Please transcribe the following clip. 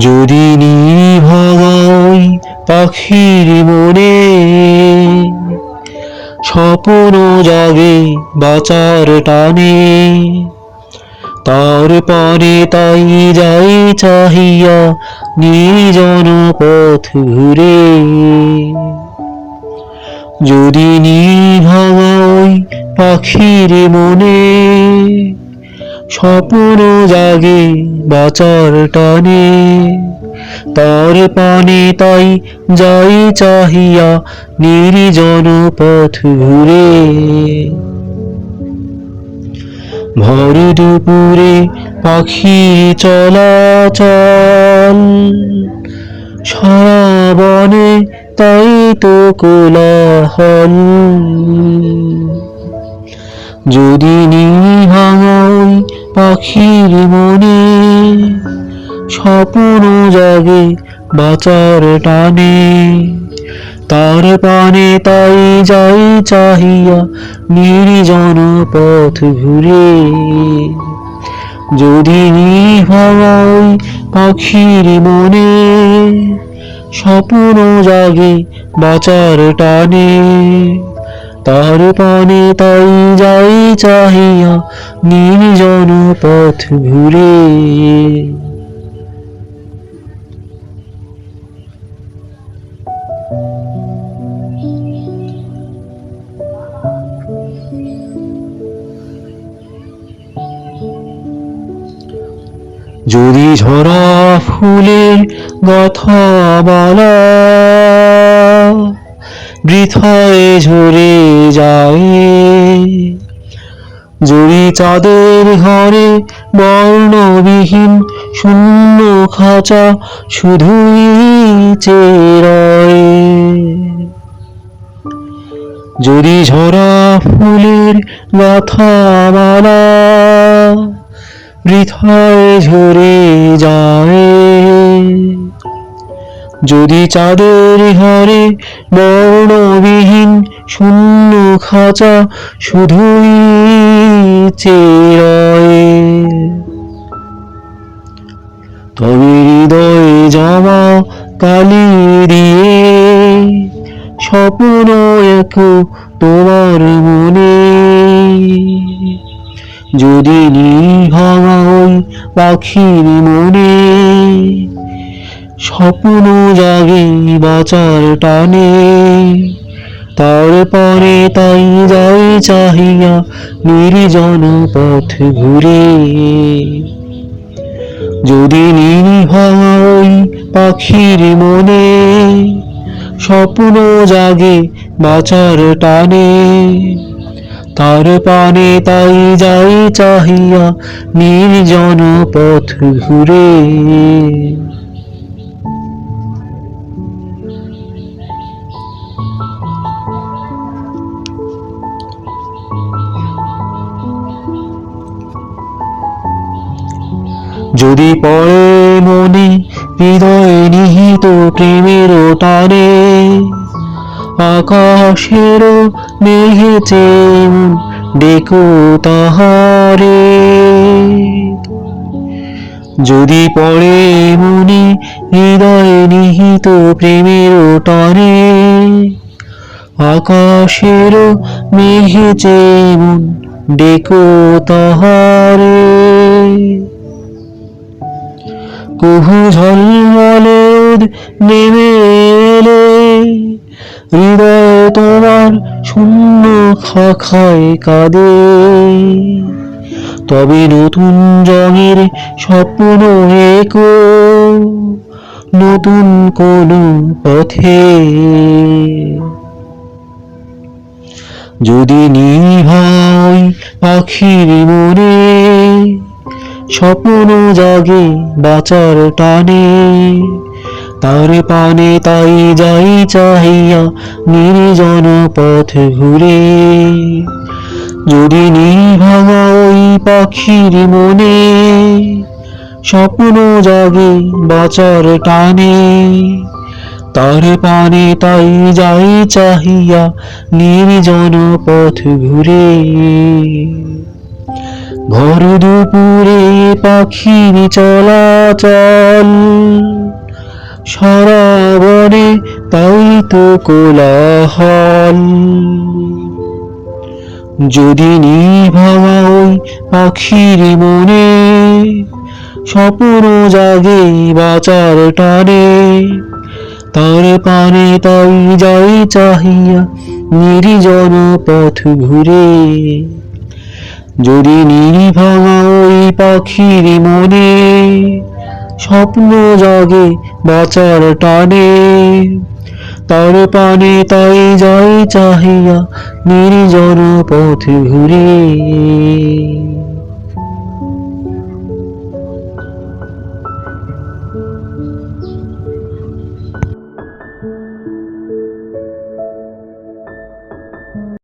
যদি নিভাগাই পাখির মনে, স্বপ্ন জাগে বাঁচার টানে। তার পানে তাই যাই চাহিয়া নির্জন পথ ঘুরে। যদি নিভাগাই পাখির মনে স্বপ্ন জাগে বাঁচার টানে। তার পানে তাই যাই চাহিয়া নির্জন পথ ঘুরে। ভর দুপুরে পাখি চলাচল, সারা বনে তাই তো কোলাহল। যদি নিভাঙাই পাখির মনে স্বপ্ন জাগে বাঁচার টানে। তার পানে তাই যাই চাহিয়া নির্জন পথ ঘুরে। যদি নিভাঙাই পাখির মনে স্বপ্ন জাগে বাঁচার টানে। তার পানে তাই যাই চাহিয়া নির্জন পথ ঘুরে। যদি ঝরা ফুলের গাথা বালা বৃথায় ঝরে যায়। যদি চাঁদের ঘরে বর্ণবিহীন শূন্য খাঁচা শুধুই যদি ঝরা ফুলের গাথা মালা বৃথায় ঝরে যায়। যদি চাঁদের ঘরে বর্ণবিহীন শূন্য খাঁচা শুধুই চেরয়। তবে হৃদয়ে জমা কালি দিয়ে স্বপ্ন এক তোমার মনে। যদি নিভাঙাই পাখির মনে স্বপ্ন জাগে বাঁচার টানে। তারপরে তাই যাই চাহিয়া নির্জন পথ ঘুরে। যদি নির্ভয় পাখির মনে স্বপ্ন জাগে বাঁচার টানে, তার পানে তাই যাই চাহিয়া নির্জন পথ ঘুরে। যদি পড়ে মনে হৃদয়ে নিহিত প্রেমের টানে, আকাশের মেঘেছে ডেকো তাহারে। যদি পড়ে মনে হৃদয়ে নিহিত প্রেমের টানে, আকাশের মেঘেছে ডেকো তাহারে। কুহু ঝলমলে নেমে এলে, হৃদয় তোমার শূন্য খাখায় কাঁদে। তবে নতুন রঙের স্বপ্ন একো, নতুন কোন পথে যদি নিভাই পাখির মনে স্বপ্ন জাগে বাঁচার টানে। তার পানে তাই যাই চাহিয়া নির্জন পথ ঘুরে। যদি নিভাঙা ওই পাখির মনে স্বপ্ন জাগে বাঁচার টানে। তার পানে তাই যাই চাহিয়া নির্জন পথ ঘুরে। ভর দুপুরে পাখির চলাচল। সারা বনে তাই তো কোলাহল। যদি নিভাঙা ওই পাখির মনে স্বপ্ন জাগে বাঁচার টানে, তার পানে তাই যাই চাহিয়া নির্জন পথ ঘুরে। যদি নির্ভাঙা ওই পাখির মনে স্বপ্ন জাগে বাঁচার টানে, তার পানে তাই যাই চাহিয়া নির্জন পথ ঘুরে।